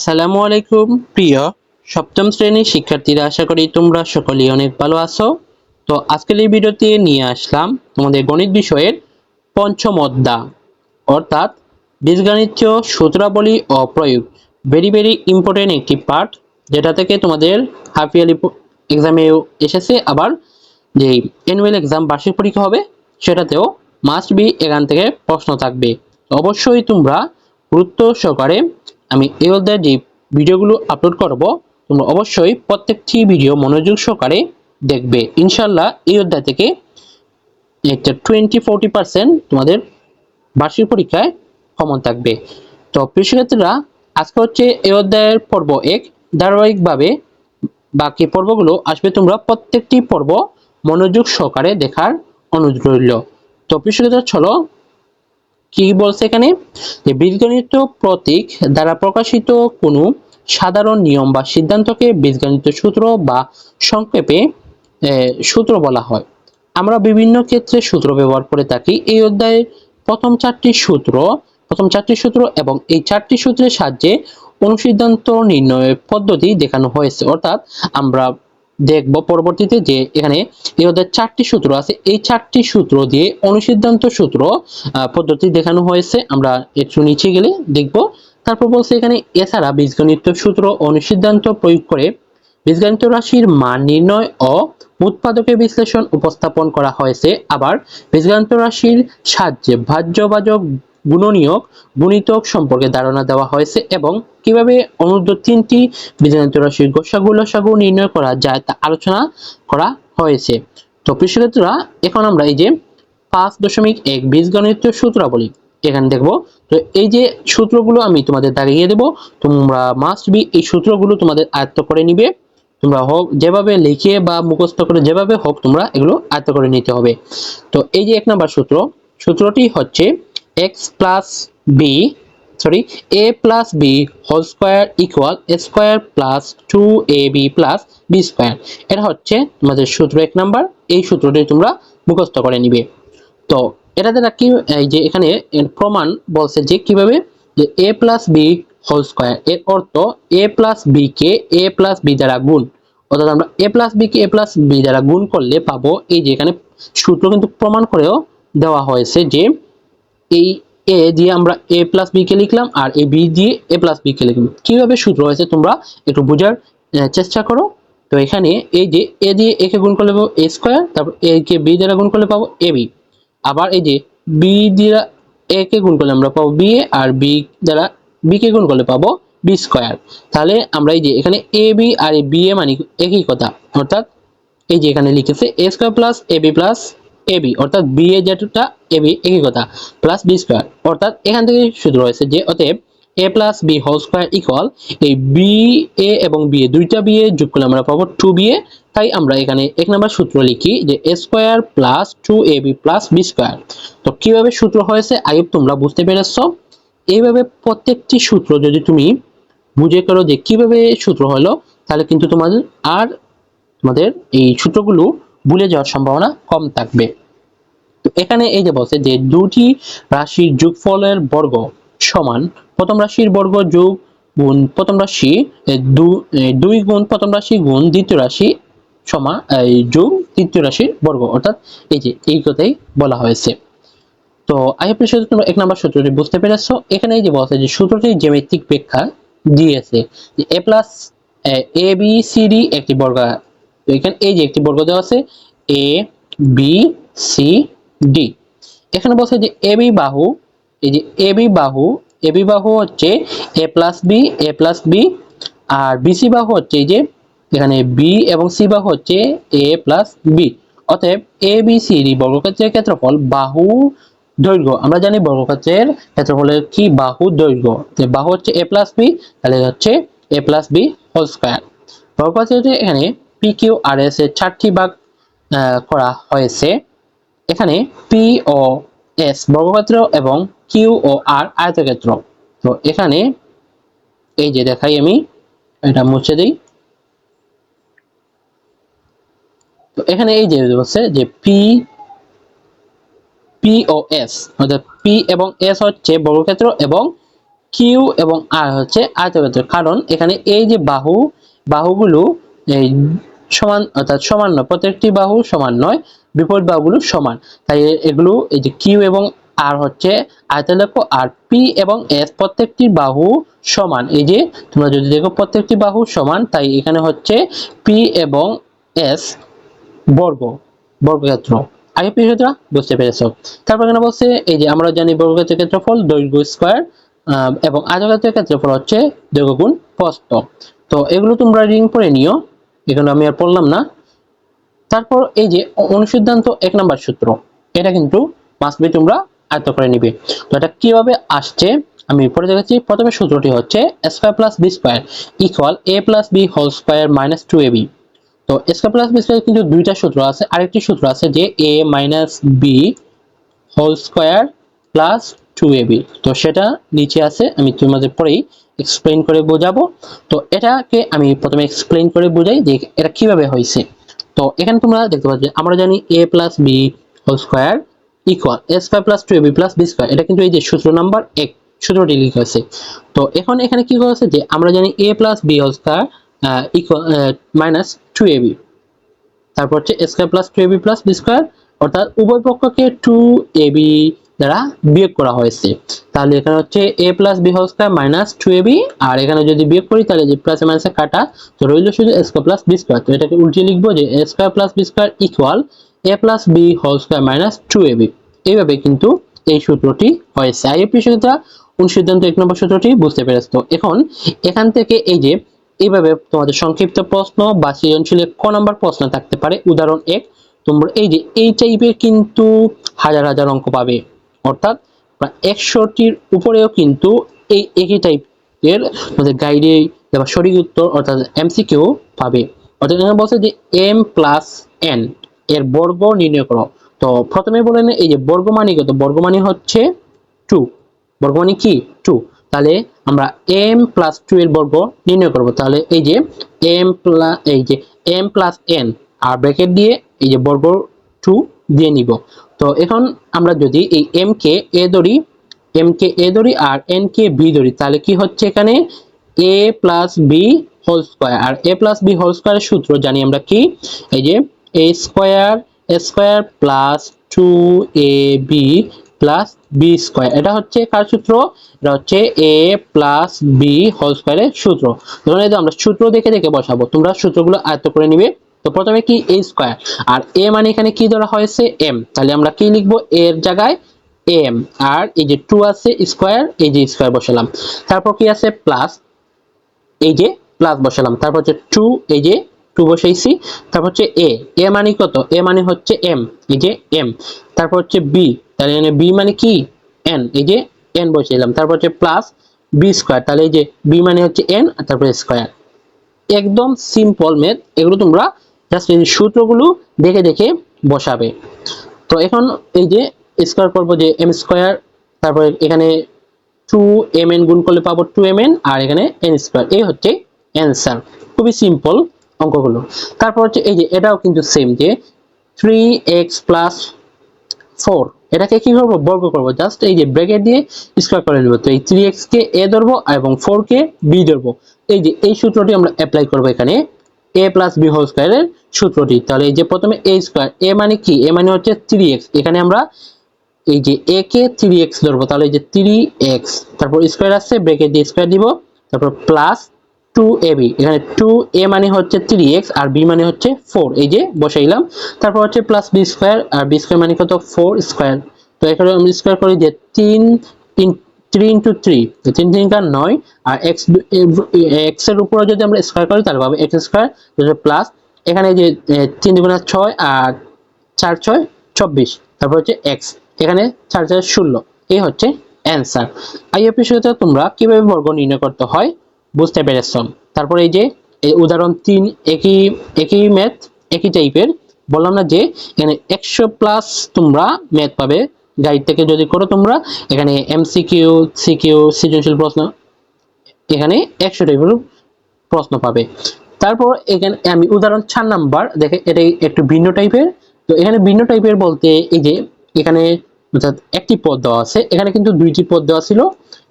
আসসালামু আলাইকুম। প্রিয় সপ্তম শ্রেণির শিক্ষার্থীরা, আশা করি তোমরা সকলেই অনেক ভালো আছো। তো আজকের এই ভিডিওতে নিয়ে আসলাম তোমাদের গণিত বিষয়ের পঞ্চম অধ্যায়। অর্থাৎ বীজগণিতীয় সূত্রাবলী ও প্রয়োগ। ভেরি ভেরি ইম্পর্টেন্ট একটি পার্ট যেটা থেকে তোমাদের হাফ ইয়ারলি এক্সামেও এসেছে। আবার যে অ্যানুয়াল এক্সাম বার্ষিক পরীক্ষা হবে, সেটাতেও মাস্ট বি এখান থেকে প্রশ্ন থাকবে। অবশ্যই তোমরা গুরুত্ব সহকারে আমি এই অধ্যায়ের যে ভিডিওগুলো আপলোড করব, তোমরা অবশ্যই প্রত্যেকটি ভিডিও মনোযোগ সহকারে দেখবে। ইনশাল্লাহ এই অধ্যায় থেকে একটা টোয়েন্টি ফোরটি পার্সেন্ট তোমাদের বার্ষিক পরীক্ষায় কমন থাকবে। তো প্রিয় শিক্ষার্থীরা, আজকে হচ্ছে এই অধ্যায়ের পর্ব এক। ধারাবাহিকভাবে বাকি পর্বগুলো আসবে তোমরা প্রত্যেকটি পর্ব মনোযোগ সহকারে দেখার অনুরোধ রইল। তো প্রিয় শিক্ষার্থীরা, চলো কি বলছে এখানে? যে বীজগণিত প্রতীক দ্বারা প্রকাশিত কোনো সাধারণ নিয়ম বা সিদ্ধান্তকে বীজগণিত সূত্র বা সংক্ষেপে সূত্র বলা হয়। আমরা বিভিন্ন ক্ষেত্রে সূত্র ব্যবহার করে থাকি। এই অধ্যায়ে প্রথম চারটি সূত্র, প্রথম চারটি সূত্র এবং এই চারটি সূত্রের সাহায্যে অনুসিদ্ধান্ত নির্ণয়ের পদ্ধতি দেখানো হয়েছে। অর্থাৎ আমরা দেখব পরবর্তীতে যে এখানে এই চারটি সূত্র আছে। এই চারটি সূত্র দিয়ে অনুসিদ্ধান্ত সূত্র পদ্ধতি দেখানো হয়েছে। আমরা একটু নিচে গেলে দেখব। তারপর বলছে এখানে, এছাড়া বীজগণিত সূত্র অনুসিদ্ধান্ত প্রয়োগ করে বীজগণিত রাশির মান নির্ণয় ও উৎপাদকের বিশ্লেষণ উপস্থাপন করা হয়েছে। আবার বীজগণিত রাশির সাহায্যে ভাজ্যবাচক গুণনীয়ক গুণিতক সম্পর্কে ধারণা দেওয়া হয়েছে এবং কীভাবে অনুর্ধ তিনটি বীজগণিত রাশির গোসাগু লসাগু নির্ণয় করা যায় তা আলোচনা করা হয়েছে। তো প্রিয় এখন আমরা এই যে পাঁচ দশমিক এক বীজগণিত সূত্রাবলী এখানে দেখব। তো এই যে সূত্রগুলো আমি তোমাদের দাগিয়ে দেবো, তোমরা মাস্ট বি এই সূত্রগুলো তোমাদের আয়ত্ত করে নিবে। তোমরা হোক যেভাবে লিখে বা মুখস্থ করে যেভাবে হোক তোমরা এগুলো আয়ত্ত করে নিতে হবে। তো এই যে এক নম্বর সূত্র, সূত্রটি হচ্ছে X plus B sorry A plus B whole square equal square plus two A B plus B square এটা হচ্ছে তোমাদের সূত্র এক নাম্বার। এই সূত্রটি তোমরা মুখস্থ করে নিবে। তো এটা দ্বারা কি, এই যে এখানে প্রমাণ বলছে যে কীভাবে যে A plus B whole square এর অর্থ এ প্লাস বি কে এ প্লাস বি দ্বারা গুণ। অর্থাৎ আমরা এ প্লাস বি কে এ প্লাস বি দ্বারা গুণ করলে পাবো। এই যে এখানে সূত্র কিন্তু প্রমাণ করেও দেওয়া হয়েছে যে এই এ দিয়ে আমরা এ প্লাস বি কে লিখলাম আর এই বি দিয়ে এ প্লাস বি কে লিখলাম। কীভাবে সূত্র হয়েছে তোমরা একটু বোঝার চেষ্টা করো। তো এখানে এই যে এ দিয়ে এ কে গুণ করলে পাবো এ স্কোয়ার তারপর এ কে বি দ্বারা গুণ করলে পাবো এ বি আবার এই যে বি দ্বারা এ কে গুণ করলে আমরা পাবো বি এ আর বি দ্বারা বি কে গুণ করলে পাবো বি স্কোয়ার তাহলে আমরা এই যে এখানে এ B R A B A মানে একই কথা। অর্থাৎ এই যে এখানে লিখেছে A square plus A B plus A B অর্থাৎ বি এ যেটা এ বি একই কথা প্লাস বি স্কোয়ার অর্থাৎ এখান থেকে সূত্র রয়েছে যে, অতএব A plus B whole square equal এই বি এ এবং বি এ দুইটা বি এ যোগ করলে আমরা পাবো টু বি এ। তাই আমরা এখানে এক নম্বর সূত্র লিখি যে A square plus two A B plus B square তো কীভাবে সূত্র হয়েছে? আগে তোমরা বুঝতে পেরেছ। এইভাবে প্রত্যেকটি সূত্র যদি তুমি বুঝে করো যে কীভাবে সূত্র হলো, তাহলে কিন্তু তোমাদের আর তোমাদের এই সূত্রগুলো ভুলে যাওয়ার সম্ভাবনা কম থাকবে। তো এখানে এই যে বলছে যে দুটি রাশির যোগফলের বর্গ সমান, প্রথম রাশির বর্গ যোগ গুণ প্রথম রাশি দুই গুণ প্রথম রাশি গুণ দ্বিতীয় রাশি সমান যোগ তৃতীয় রাশির বর্গ, অর্থাৎ এই যে এই কথাই বলা হয়েছে। তো আই এপ্রিসিয়েট তোমরা এক নাম্বার সূত্রটি বুঝতে পেরেছ। এখানে এই যে বলছে যে সূত্রটি জ্যামিতিক ব্যাখ্যা দিয়েছে যে A plus A B C D একটি বর্গ তো এখানে এই যে একটি বর্গ দেওয়া আছে এ বি সি ডি এখানে বলছে যে এ বি বাহু, এই যে এ বি বাহু এ বি বাহু হচ্ছে A plus B A plus B R BC বাহু হচ্ছে এই যে এখানে বি এবং সি বাহু হচ্ছে এ প্লাস বি অতএব এ বি সি ডি বর্গক্ষেত্রের ক্ষেত্রফল বাহু দৈর্ঘ্য। আমরা জানি বর্গক্ষেত্রের ক্ষেত্রফলের কি বাহু দৈর্ঘ্য? বাহু হচ্ছে এ প্লাস বি তাহলে হচ্ছে A plus B whole square বর্গক্ষেত্রে এখানে পি কিউ আর এস এর চারটি ভাগ করা হয়েছে। এখানে পি ও এস বর্গক্ষেত্র এবং কিউ ও আর আয়তক্ষেত্র। তো এখানে এই যে দেখাই আমি, এটা মুছে দিই। তো এখানে এই যে বলছে যে পি পি ও এস অর্থাৎ পি এবং এস হচ্ছে বর্গক্ষেত্র এবং কিউ এবং আর হচ্ছে আয়তক্ষেত্র। কারণ এখানে এই যে বাহু, বাহুগুলো এই সমান, অর্থাৎ সমান নয়। প্রত্যেকটি বাহু সমান নয়, বিপরীত বাহুগুলো সমান। তাই এগুলো এই যে কিউ এবং আর হচ্ছে আয়তলক্ষ আর পি এবং এস প্রত্যেকটি বাহু সমান। এই যে তোমরা যদি দেখো প্রত্যেকটি বাহু সমান, তাই এখানে হচ্ছে পি এবং এস বর্গ, বর্গক্ষেত্র। আগে বিষয়টা বুঝতে পেরেছ। তারপর এখানে বলছে, এই যে আমরা জানি বর্গক্ষেত্রের ক্ষেত্রফল দৈর্ঘ্য স্কয়ার এবং আয়তক্ষেত্রের ক্ষেত্রফল হচ্ছে দৈর্ঘ্য গুণ প্রস্থ। তো এগুলো তোমরা রিং পড়ে নিও। এগুলো আমি আর পড়লাম না। তারপর এই যে অনুসিদ্ধান্ত এক নম্বর সূত্র, এটা কিন্তু মাস্ট বি তোমরা আয়ত্ত করে নিবে। তো এটা কীভাবে আসছে? আমি পড়ে দেখাচ্ছি। প্রথমে সূত্রটি হচ্ছে square plus B square equal A plus B whole square minus two A B তো স্কয়ার প্লাস বি স্কয়ার কিন্তু দুইটা সূত্র আছে, আরেকটি সূত্র আছে যে A minus B whole square plus two A B তো সেটা নিচে আছে, আমি তোমাদের পরেই এক্সপ্লেইন করে বোঝাবো। তো এটাকে আমি প্রথমে এক্সপ্লেইন করে বোঝাই যে এটা কীভাবে হয়েছে। তো এখানে তোমরা দেখতে পাচ্ছ আমরা জানি A plus B whole square equal A square plus two A B plus B square এটা কিন্তু এই যে সূত্র নাম্বার এক, সূত্রটি লিখা হয়েছে। তো এখন এখানে কি করেছে যে আমরা জানি A plus B whole square equal minus two A B তারপর হচ্ছে square plus two AB plus B square অর্থাৎ উভয় পক্ষকে টু এবি দ্বারা বিয়োগ করা হয়েছে। তাহলে এখানে হচ্ছে A plus B whole square minus two AB আর এখানে যদি বিয়োগ করি, তাহলে যে প্লাস মাইনাসে কাটা, তো রইল শুধু স্কয়ার প্লাস বি স্কয়ার তো এটাকে উল্টিয়ে লিখব যে A square plus B square equal A plus B whole square minus two AB এইভাবে কিন্তু এই সূত্রটি হয়েছে। আইএপি সূত্রটা অনুসিদ্ধান্ত এক নম্বর সূত্রটি, বুঝতে পেরেছ এখন এখান থেকে এই যে এইভাবে তোমাদের সংক্ষিপ্ত প্রশ্ন বা সৃজনশীলের ক নম্বর প্রশ্ন থাকতে পারে। উদাহরণ এক, তোমরা এই যে এই টাইপের কিন্তু হাজার হাজার অঙ্ক পাবে। অর্থাৎ একশোটির উপরেও কিন্তু এই একই টাইপের তোমাদের গাইডে বা সঠিক উত্তর অর্থাৎ এমসিকিউ পাবে। অর্থাৎ এখানে বলছে যে এম প্লাস এন এর বর্গ নির্ণয় করো। তো প্রথমে বলেন এই যে বর্গ মানে কত বর্গ হচ্ছে টু বর্গ মানে কি? টু তাহলে আমরা এম প্লাস টু এর বর্গ নির্ণয় করব। তাহলে এই যে এম প্লাস এই যে এম প্লাস এন আর ব্র্যাকেট দিয়ে এই যে বর্গ টু দিয়ে নিব। তো এখন আমরা যদি এই এম কে এ ধরি এম কে এ ধরি আর এন কে বি ধরি, তাহলে কি হচ্ছে এখানে? A plus B whole square R A plus B whole স্কোয়ারের সূত্র জানি আমরা কি? এই যে A square square plus two A B plus B square এটা হচ্ছে কার সূত্র? এটা হচ্ছে এ প্লাস বি হোল স্কোয়ারের সূত্র। ধরুন আমরা সূত্র দেখে দেখে বসাবো। তোমরা সূত্রগুলো আয়ত্ত করে নিবে। তো প্রথমে কি এ স্কোয়ার আর এ মানে এখানে কি ধরা হয়েছে? এম তাহলে আমরা কি লিখব? এর জায়গায় এম আর এই যে টু আছে স্কোয়ার এই যে স্কোয়ার বসালাম। তারপর কি আছে? প্লাস এই যে প্লাস বসালাম। তারপর হচ্ছে টু এই যে টু বসাইছি। তারপর হচ্ছে এ এ মানে কত? এ মানে হচ্ছে এম এই যে এম তারপর হচ্ছে বি তাহলে এখানে বি মানে কি? এন এই যে এন বসাইলাম। তারপর হচ্ছে প্লাস বি স্কোয়ার তাহলে এই যে বি মানে হচ্ছে এন আর তারপরে স্কোয়ার একদম সিম্পল মেথ এগুলো তোমরা জাস্ট এই সূত্রগুলো দেখে দেখে বসাবে। তো এখন এই যে স্কোয়ার করব যে এম স্কোয়ার তারপরে এখানে টু এম এন গুণ করলে পাবো টু এম এন আর এখানে এন স্কোয়ার এই হচ্ছে অ্যান্সার খুবই সিম্পল অঙ্কগুলো। তারপর হচ্ছে এই যে এটাও কিন্তু সেম যে থ্রি এক্স প্লাস ফোর এটাকে কি করব বর্গ করব? জাস্ট এই যে ব্র্যাকেট দিয়ে স্কোয়ার করে নেব। তো এই থ্রি এক্স কে এ ধরবো এবং ফোর কে বি ধরবো। এই যে এই সূত্রটি আমরা অ্যাপ্লাই করব এখানে। এ প্লাস বি হোল স্কোয়ারের সূত্রটি। তাহলে এই যে প্রথমে এ স্কোয়ার এ মানে কি? এ মানে হচ্ছে থ্রি এক্স এখানে আমরা এই যে এ কে থ্রি এক্স ধরবো। তাহলে এই যে থ্রি এক্স তারপর স্কোয়ার আসছে ব্রেকেট দিয়ে স্কোয়ার দিব। তারপর প্লাস টু এ বি এখানে টু এ মানে হচ্ছে থ্রি এক্স আর বি মানে হচ্ছে ফোর এই যে বসাইলাম তারপর হচ্ছে প্লাস বি স্কোয়ার আর বি স্কোয়ার মানে কত? ফোর স্কোয়ার তো এখানে আমি স্কোয়ার করি যে তিন তিন থ্রি ইন্টু থ্রি তিন তিন কার নয়, আর এক্স এক্সের উপরে যদি আমরা স্কোয়ার করি, তাহলে পাবো এক্স স্কোয়ার প্লাস এখানে যে তিন দুগুণা ছয় আর চার ছয়, চব্বিশ, তারপর হচ্ছে এক্স এখানে চার চার ষোলো, এই হচ্ছে অ্যান্সার আইএপি সূত্রে তোমরা কীভাবে বর্গ নির্ণয় করতে হয় বুঝতে পেরেছ। তারপর এই যে এই উদাহরণ তিন, একই একই ম্যাথ একই টাইপের বললাম না যে, এখানে একশো প্লাস তোমরা ম্যাথ পাবে গাইড থেকে যদি করো তোমরা, এখানে এমসিকিউ সিকিউ সৃজনশীল প্রশ্ন, এখানে একশো টাইপের প্রশ্ন পাবে। তারপর এখানে আমি উদাহরণ চার নাম্বার, দেখে এটা একটু ভিন্ন টাইপের। তো এখানে ভিন্ন টাইপের বলতে এই যে এখানে অর্থাৎ একটি পদ দেওয়া আছে, এখানে কিন্তু দুইটি পদ দেওয়া ছিল,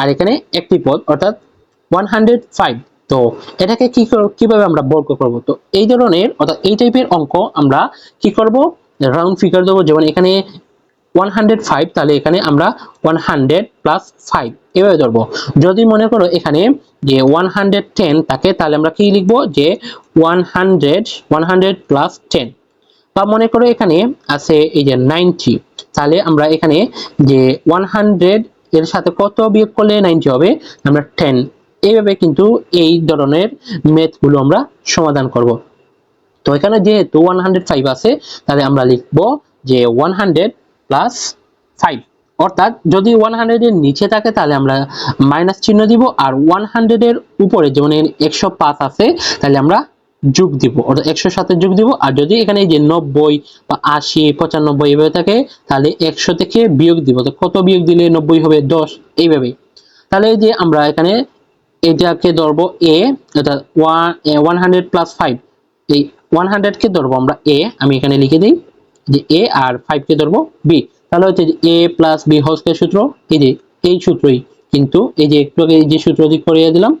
আর এখানে একটি পদ, অর্থাৎ ওয়ান হান্ড্রেড ফাইভ তো এটাকে কি কীভাবে আমরা বর্গ করব? তো এই ধরনের, অর্থাৎ এই টাইপের অঙ্ক আমরা কি করব? রাউন্ড ফিগার দেবো, যেমন এখানে ওয়ান হান্ড্রেড ফাইভ তাহলে এখানে আমরা ওয়ান হান্ড্রেড প্লাস ফাইভ এভাবে ধরবো। যদি মনে করো এখানে যে ওয়ান হান্ড্রেড টেন থাকে, তাহলে আমরা কি লিখব? যে one hundred one hundred plus ten বা মনে করো এখানে আছে এই যে নাইনটি তাহলে আমরা এখানে যে ওয়ান হান্ড্রেড এর সাথে কত বিয়োগ করলে নাইনটি হবে? আমরা টেন এইভাবে কিন্তু এই ধরনের ম্যাথগুলো আমরা সমাধান করব। তো এখানে যেহেতু ওয়ান হান্ড্রেড ফাইভ আছে, তাহলে আমরা লিখব যে ওয়ান হান্ড্রেড প্লাস ফাইভ অর্থাৎ যদি ওয়ান হান্ড্রেডের নিচে থাকে, তাহলে আমরা মাইনাস চিহ্ন দিব, আর ওয়ান হান্ড্রেডের উপরে যেমন একশো পাঁচ আছে, তাহলে আমরা যোগ দিব। অর্থাৎ একশোর সাথে যোগ দিব, আর যদি এখানে যে নব্বই বা আশি, পঁচানব্বই এভাবে থাকে, তাহলে একশো থেকে বিয়োগ দিব। তো কত বিয়োগ দিলে নব্বই হবে? দশ, এইভাবেই। তাহলে যে আমরা এখানে এটাকে ধরবো এ অর্থাৎ one one hundred plus five এই ওয়ান হান্ড্রেডকে ধরবো আমরা এ আমি এখানে লিখে দিই। যে এ আর ফাইভকে ধরবো বি তাহলে হচ্ছে A plus B whole square সূত্র, এই যে, এই সূত্রই কিন্তু এই যে একটু আগে যে সূত্র দিক করিয়ে দিলাম,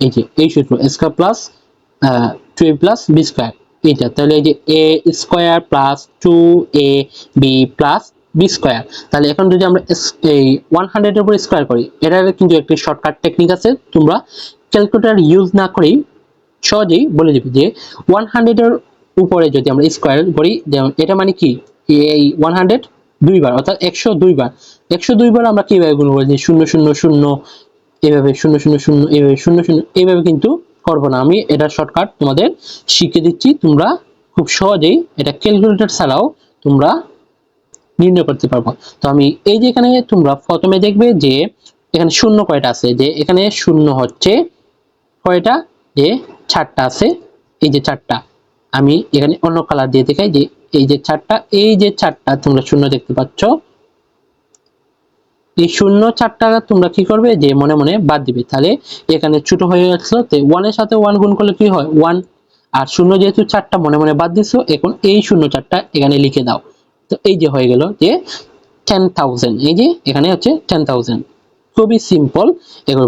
এই যে, এই সূত্র square plus two A plus B square এইটা। তাহলে এই যে A square plus two A B plus B square তাহলে এখন যদি আমরা এই ওয়ান হান্ড্রেডের উপর স্কোয়ার করি, এটার কিন্তু একটি শর্টকাট টেকনিক আছে, তোমরা ক্যালকুলেটর ইউজ না করেই সহজেই বলে দিবে যে ওয়ান হান্ড্রেডের উপরে যদি আমরা স্কোয়ার করি এটা মানে কি? এই ওয়ান হান্ড্রেড দুইবার অর্থাৎ একশো দুইবার একশো দুইবার আমরা কীভাবে গুণ করি যে শূন্য শূন্য শূন্য, এভাবে শূন্য শূন্য শূন্য, এভাবে শূন্য শূন্য, এভাবে কিন্তু করব না। আমি এটা শর্টকাট তোমাদের শিখিয়ে দিচ্ছি। তোমরা খুব সহজেই এটা ক্যালকুলেটর ছাড়াও তোমরা নির্ণয় করতে পারব। তো আমি এই যে এখানে তোমরা প্রথমে দেখবে যে এখানে শূন্য কয়টা আছে? যে এখানে শূন্য হচ্ছে কয়টা? যে চারটা আছে। এই যে চারটা। আমি এখানে অন্য কালার দিয়ে দেখাই যে এই যে চারটা, এই যে চারটা তোমরা শূন্য দেখতে পাচ্ছ। এই শূন্য চারটা তোমরা কি করবে? যে মনে মনে বাদ দিবে। তাহলে এখানে ছোট হয়ে গেছিল, তো ওয়ানের সাথে ওয়ান গুণ করলে কি হয়? ওয়ান আর শূন্য যেহেতু চারটা মনে মনে বাদ দিছো, এখন এই শূন্য চারটা এখানে লিখে দাও। তো এই যে হয়ে গেল যে টেন থাউজেন্ড এই যে এখানে হচ্ছে টেন থাউজেন্ড খুবই সিম্পল এগুলো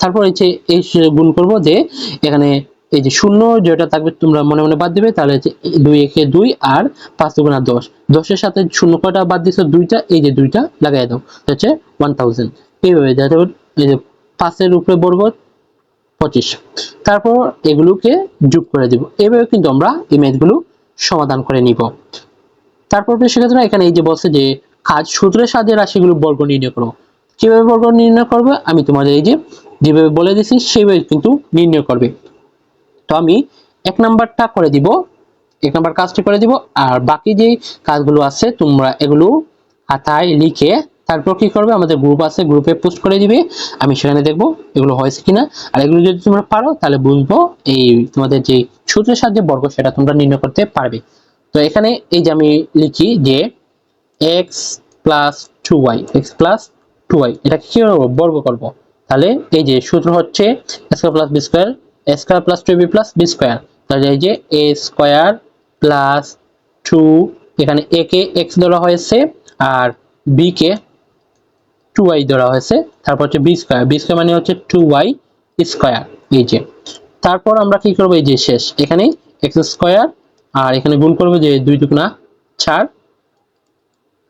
তারপর হচ্ছে এই গুণ করব যে এখানে এই যে শূন্য, যেটা থাকবে তোমরা মনে মনে বাদ দিবে, তাহলে হচ্ছে দুই একে দুই আর পাঁচ দুগুণা দশ। দশের সাথে শূন্য কয়টা বাদ দিছো? দুইটা, এই যে দুইটা লাগাই দাও হচ্ছে ওয়ান থাউজেন্ড এইভাবে যাতে এই যে পাঁচের উপরে বর্গ, পঁচিশ। তারপর এগুলোকে যোগ করে দিব। এইভাবে কিন্তু আমরা এই ম্যাথগুলো সমাধান করে নিব। তারপর সেক্ষেত্রে এখানে এই যে বলছে যে কাজ সূত্রের সাহায্যে রাশিগুলো বর্গ নির্ণয় করো। কীভাবে বর্গ নির্ণয় করবে? আমি তোমাদের এই যে যেভাবে বলে দিয়েছি সেইভাবে কিন্তু নির্ণয় করবে। তো আমি এক নাম্বারটা করে দিব, এক নাম্বার কাজটি করে দিব, আর বাকি যে কাজগুলো আছে তোমরা এগুলো খাতায় লিখে তারপর কি করবে, আমাদের গ্রুপ আছে গ্রুপে পোস্ট করে দিবে, আমি সেখানে দেখব এগুলো হয়েছে কিনা। আর এগুলো যদি তোমরা পারো, তাহলে বুঝব এই তোমাদের যে সূত্রের সাহায্যে বর্গ সেটা তোমরা নির্ণয় করতে পারবে। তো এখানে এই যে আমি লিখি যে X plus two Y X plus two Y এটা কি করব বর্গ করব? তাহলে এই যে সূত্র হচ্ছে square plus B square square plus two B plus B square তাহলে এই যে এ স্কোয়ার প্লাস টু এখানে এ কে এক্স ধরা হয়েছে আর বি কে টু ওয়াই ধরা হয়েছে। তারপর হচ্ছে বি স্কোয়ার বি স্কোয়ার মানে হচ্ছে টু ওয়াই স্কোয়ার এই যে। তারপর আমরা কি করব? এই যে শেষ। এখানে এক্স স্কোয়ার আর এখানে গুণ করব যে দুই দুগুণা চার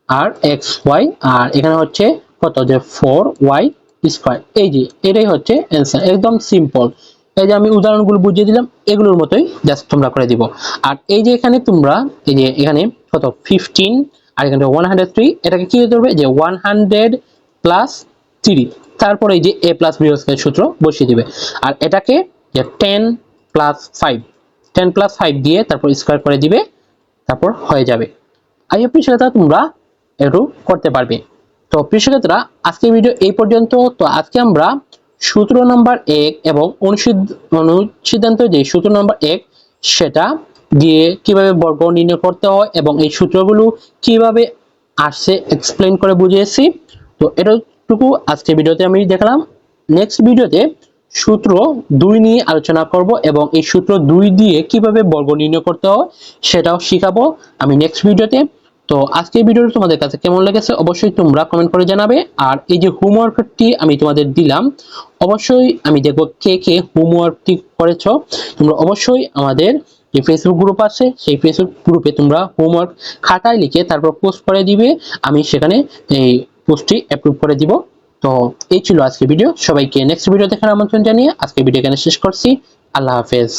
আর এক্স ওয়াই আর এখানে হচ্ছে কত? যে ফোর ওয়াই স্কোয়ার এই যে, এটাই হচ্ছে অ্যান্সার একদম সিম্পল এই যে আমি উদাহরণগুলো বুঝিয়ে দিলাম, এগুলোর মতোই জাস্ট তোমরা করে দিব। আর এই যে এখানে তোমরা, এই যে এখানে কত? ফিফটিন আর এখানে ওয়ান হান্ড্রেড থ্রি এটাকে কি ধরবে যে ওয়ান হান্ড্রেড প্লাস থ্রি তারপরে এই যে এ প্লাস বি স্কোয়ার সূত্র বসিয়ে দিবে। আর এটাকে যে ten plus five ten plus five দিয়ে তারপর স্কোয়ার করে দিবে, তারপর হয়ে যাবে। আই হোপ সেটা তোমরা একটু করতে পারবে। তো প্রিয় আজকের ভিডিও এই পর্যন্ত। তো আজকে আমরা সূত্র নাম্বার এক এবং অনুসিদ- অনুসিদ্ধান্ত যে সূত্র নাম্বার এক, সেটা দিয়ে কীভাবে বর্গ নির্ণয় করতে হয় এবং এই সূত্রগুলো কীভাবে আসছে এক্সপ্লেন করে বুঝিয়েছি। তো এটাটুকু আজকের ভিডিওতে আমি দেখলাম। নেক্সট ভিডিওতে সূত্র দুই নিয়ে আলোচনা করব এবং এই সূত্র দুই দিয়ে কীভাবে বর্গ নির্ণয় করতে হয় সেটাও শিখাবো। আমি নেক্সট ভিডিওতে তো আজকের ভিডিওটা তোমাদের কাছে কেমন লেগেছে অবশ্যই তোমরা কমেন্ট করে জানাবে। আর এই যে হোমওয়ার্কটি আমি তোমাদের দিলাম, অবশ্যই আমি দেখব কে কে হোমওয়ার্কটি করেছ। তোমরা অবশ্যই আমাদের যে ফেসবুক গ্রুপ আছে, সেই ফেসবুক গ্রুপে তোমরা হোমওয়ার্ক খাতায় লিখে তারপর পোস্ট করে দিবে। আমি সেখানে এই পোস্টটি অ্যাপ্রুভ করে দিব। তো এই ছিল আজকের ভিডিও সবাইকে নেক্সট ভিডিও দেখার আমন্ত্রণ জানিয়ে আজকে ভিডিও এখানে শেষ করছি। আল্লাহ হাফেজ।